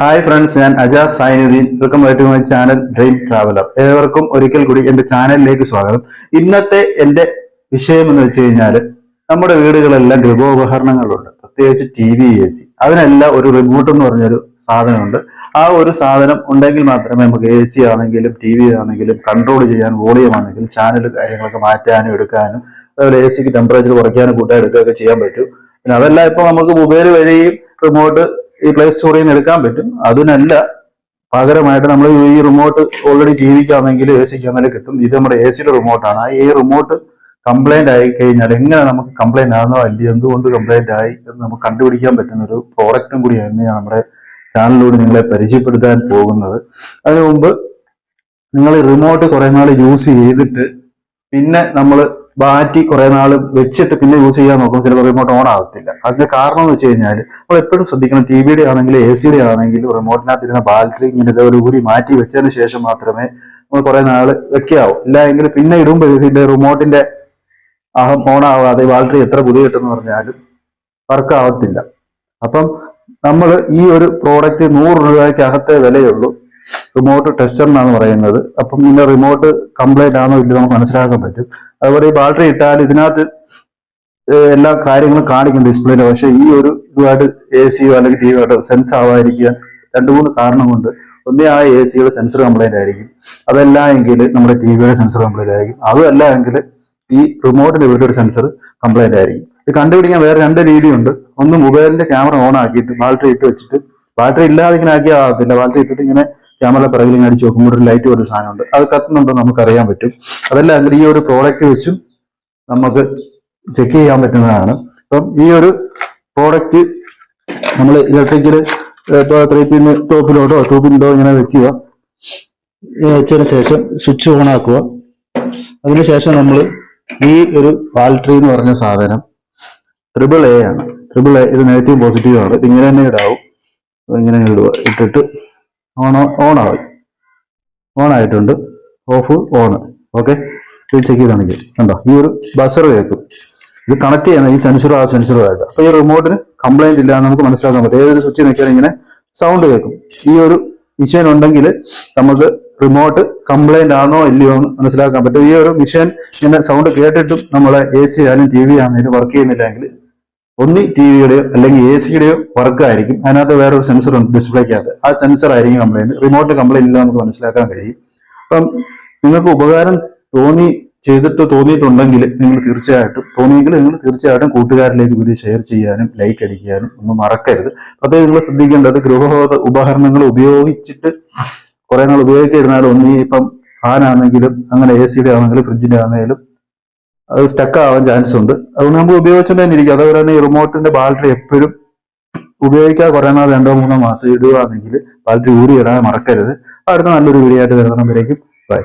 Hi friends ഞാൻ Ajas Sainuddin welcome back to my channel dream traveller ഏവർക്കും ഒരിക്കൽ കൂടി എന്റെ ചാനലിലേക്ക് സ്വാഗതം. ഇന്നത്തെ എന്റെ വിഷയം എന്ന് വെച്ച് കഴിഞ്ഞാൽ നമ്മുടെ വീടുകളെല്ലാം ഗൃഹോപകരണങ്ങളുണ്ട്. പ്രത്യേകിച്ച് ടി വി എ സി അതിനെല്ലാം ഒരു റിമോട്ട് എന്ന് പറഞ്ഞൊരു സാധനമുണ്ട്. ആ ഒരു സാധനം ഉണ്ടെങ്കിൽ മാത്രമേ നമുക്ക് എ സി ആണെങ്കിലും ടി വി ആണെങ്കിലും കൺട്രോൾ ചെയ്യാൻ വോളിയം ആണെങ്കിലും ചാനൽ കാര്യങ്ങളൊക്കെ മാറ്റാനും എടുക്കാനും അതുപോലെ എ സിക്ക് ടെമ്പറേച്ചർ കുറയ്ക്കാനും കൂട്ടാൻ എടുക്കുകയൊക്കെ ചെയ്യാൻ പറ്റും. പിന്നെ അതെല്ലാം ഇപ്പൊ നമുക്ക് മൊബൈൽ വഴിയും റിമോട്ട് ഈ പ്ലേ സ്റ്റോറിൽ നിന്ന് എടുക്കാൻ പറ്റും. അതിനല്ല പകരമായിട്ട് നമ്മൾ ഈ റിമോട്ട് ഓൾറെഡി ടി വിക്കാണെങ്കിലും എ സിക്കാണെങ്കിലും കിട്ടും. ഇത് നമ്മുടെ എ സിയുടെ റിമോട്ടാണ് ഈ റിമോട്ട് കംപ്ലൈന്റ് ആയി കഴിഞ്ഞാൽ എങ്ങനെ നമുക്ക് കംപ്ലൈന്റ് ആകുന്നോ അല്ല എന്തുകൊണ്ട് കംപ്ലൈന്റ് ആയി എന്ന് നമുക്ക് കണ്ടുപിടിക്കാൻ പറ്റുന്ന ഒരു പ്രോഡക്റ്റും കൂടി തന്നെയാണ് നമ്മുടെ ചാനലിലൂടെ നിങ്ങളെ പരിചയപ്പെടുത്താൻ പോകുന്നത്. അതിനു മുമ്പ് നിങ്ങൾ റിമോട്ട് കുറെ നാൾ യൂസ് ചെയ്തിട്ട് പിന്നെ നമ്മൾ മാറ്റി കുറെ നാൾ വെച്ചിട്ട് പിന്നെ യൂസ് ചെയ്യാൻ നോക്കും. ചിലപ്പോൾ റിമോട്ട് ഓൺ ആകത്തില്ല അതിന്റെ കാരണം എന്ന് വെച്ച് കഴിഞ്ഞാൽ നമ്മൾ എപ്പോഴും ശ്രദ്ധിക്കണം. ടി വിയുടെ ആണെങ്കിലും എ സിയുടെ ആണെങ്കിലും റിമോട്ടിനകത്തിരുന്ന ബാറ്ററി ഇങ്ങനെ ഒരു കൂടി മാറ്റി വെച്ചതിന് ശേഷം മാത്രമേ നമ്മൾ കുറെ നാൾ വെക്കാവൂ. ഇല്ല എങ്കിൽ പിന്നെ ഇടുമ്പോഴത്തേന്റെ റിമോട്ടിന്റെ അഹം ഓൺ ആവാതെ ബാറ്ററി എത്ര പുതിയ കിട്ടുമെന്ന് പറഞ്ഞാലും വർക്ക് ആവത്തില്ല. അപ്പം നമ്മൾ ഈ ഒരു പ്രോഡക്റ്റ് നൂറ് രൂപയ്ക്ക് അകത്തെ വിലയുള്ളൂ റിമോട്ട് ടെസ്റ്റർ എന്നാണ് പറയുന്നത്. അപ്പം ഇതിന്റെ റിമോട്ട് കംപ്ലൈന്റ് ആണോ ഇല്ല നമുക്ക് മനസ്സിലാക്കാൻ പറ്റും. അതുപോലെ ഈ ബാറ്ററി ഇട്ടാൽ ഇതിനകത്ത് എല്ലാ കാര്യങ്ങളും കാണിക്കും ഡിസ്പ്ലേയിൽ പക്ഷേ ഈ ഒരു ഇതുമായിട്ട് എ സിയോ അല്ലെങ്കിൽ ടി വിയോ സെൻസ് ആവാതിരിക്കാൻ രണ്ട് മൂന്ന് കാരണം കൊണ്ട് ഒന്നേ ആ എ സിയുടെ സെൻസർ കംപ്ലൈന്റ് ആയിരിക്കും. അതല്ല എങ്കിൽ നമ്മുടെ ടി വിയുടെ സെൻസർ കംപ്ലൈന്റ് ആയിരിക്കും. അതുമല്ല എങ്കിൽ ഈ റിമോട്ടിന്റെ ഇവിടുത്തെ ഒരു സെൻസർ കംപ്ലൈന്റ് ആയിരിക്കും. ഇത് കണ്ടുപിടിക്കാൻ വേറെ രണ്ട് രീതിയുണ്ട്. ഒന്ന് മൊബൈലിന്റെ ക്യാമറ ഓൺ ആക്കിയിട്ട് ബാറ്ററി ഇട്ട് വെച്ചിട്ട് ബാറ്ററി ഇല്ലാതെ ഇങ്ങനെ ആക്കിയാൽ ആകത്തില്ല. ബാറ്ററി ഇട്ടിട്ട് ഇങ്ങനെ ക്യാമറ പിറകിൽ ഇങ്ങനെ അടിച്ച് നോക്കുമ്പോൾ ഒരു ലൈറ്റ് ഒരു സാധനമുണ്ട്. അത് കത്തുന്നുണ്ടോ നമുക്ക് അറിയാൻ പറ്റും. അതല്ല അങ്ങനെ ഈ ഒരു പ്രോഡക്റ്റ് വെച്ചും നമുക്ക് ചെക്ക് ചെയ്യാൻ പറ്റുന്നതാണ്. അപ്പം ഈ ഒരു പ്രോഡക്റ്റ് നമ്മൾ ഇലക്ട്രിക്കൽ ഇപ്പോൾ ത്രീ പിൻ ടോപ്പിലോട്ടോ ടൂ പിന്നിലോ ഇങ്ങനെ വെക്കുക. വെച്ചതിന് ശേഷം സ്വിച്ച് ഓൺ ആക്കുക. അതിനുശേഷം നമ്മൾ ഈ ഒരു പാൽട്രി എന്ന് പറഞ്ഞ സാധനം ട്രിപ്പിൾ എ ആണ്. ട്രിപ്പിൾ എ ഇത് നെഗറ്റീവ് പോസിറ്റീവ് ആണ്. ഇങ്ങനെ തന്നെ ഇടാവും. ഇങ്ങനെ ഇടുക. ഇട്ടിട്ട് on on ഓണായിട്ടുണ്ട്. Off on. Okay? Check ചെയ്ത് കാണിക്കും കണ്ടോ? ഈ ഒരു ബസർ കേൾക്കും. ഇത് കണക്ട് ചെയ്യുന്ന ഈ സെൻസറും ആ സെൻസറും ആയിട്ട്. അപ്പൊ ഈ റിമോട്ടിന് കംപ്ലൈന്റ് ഇല്ല നമുക്ക് മനസ്സിലാക്കാൻ പറ്റും. ഏതൊരു സ്വിച്ച് നിൽക്കാൻ ഇങ്ങനെ സൗണ്ട് കേൾക്കും. ഈ ഒരു മിഷീൻ ഉണ്ടെങ്കിൽ നമുക്ക് റിമോട്ട് കംപ്ലൈന്റ് ആണോ ഇല്ലയോ എന്ന് മനസ്സിലാക്കാൻ പറ്റും. ഈ ഒരു മിഷീൻ ഇങ്ങനെ സൗണ്ട് കേട്ടിട്ടും നമ്മളെ എ സി ആയാലും ടി വി ആണെങ്കിലും വർക്ക് ചെയ്യുന്നില്ലെങ്കിൽ ഒന്നി ടി വിയുടെയോ അല്ലെങ്കിൽ എ സിയുടെയോ വർക്ക് ആയിരിക്കും അതിനകത്ത് വേറൊരു സെൻസർ ഉണ്ട് ഡിസ്പ്ലേക്കകത്ത്. ആ സെൻസർ ആയിരിക്കും കംപ്ലൈന്റ് റിമോട്ട് കംപ്ലൈന്റ് ഇല്ല നമുക്ക് മനസ്സിലാക്കാൻ കഴിയും. അപ്പം നിങ്ങൾക്ക് ഉപകാരം തോന്നി ചെയ്തിട്ട് തോന്നിയിട്ടുണ്ടെങ്കിൽ നിങ്ങൾ തീർച്ചയായിട്ടും തോന്നിയെങ്കിൽ നിങ്ങൾ തീർച്ചയായിട്ടും കൂട്ടുകാരിലേക്ക് വീഡിയോ ഷെയർ ചെയ്യാനും ലൈക്ക് അടിക്കാനും ഒന്നും മറക്കരുത്. അതേ നിങ്ങൾ ശ്രദ്ധിക്കേണ്ടത് ഗൃഹബോധ ഉപകരണങ്ങൾ ഉപയോഗിച്ചിട്ട് കുറെ നാൾ ഉപയോഗിച്ചിരുന്നാൽ ഒന്നി ഇപ്പം ഫാനാണെങ്കിലും അങ്ങനെ എ സിയുടെ ആണെങ്കിലും ഫ്രിഡ്ജിന്റെ ആണെങ്കിലും അത് സ്റ്റക്ക് ആവാൻ ചാൻസ് ഉണ്ട് അതുകൊണ്ട് നമുക്ക് ഉപയോഗിച്ചുകൊണ്ട് തന്നെ ഇരിക്കും അതുപോലെ തന്നെ ഈ റിമോട്ടിന്റെ ബാറ്ററി എപ്പോഴും ഉപയോഗിക്കാൻ കുറെ നാൾ രണ്ടോ മൂന്നോ മാസം ഇടുകയാണെങ്കിൽ ബാറ്ററി ഊരി ഇടാൻ മറക്കരുത് അടുത്ത നല്ലൊരു വീഡിയോ ആയിട്ട് വരുന്നവരേക്കും ബൈ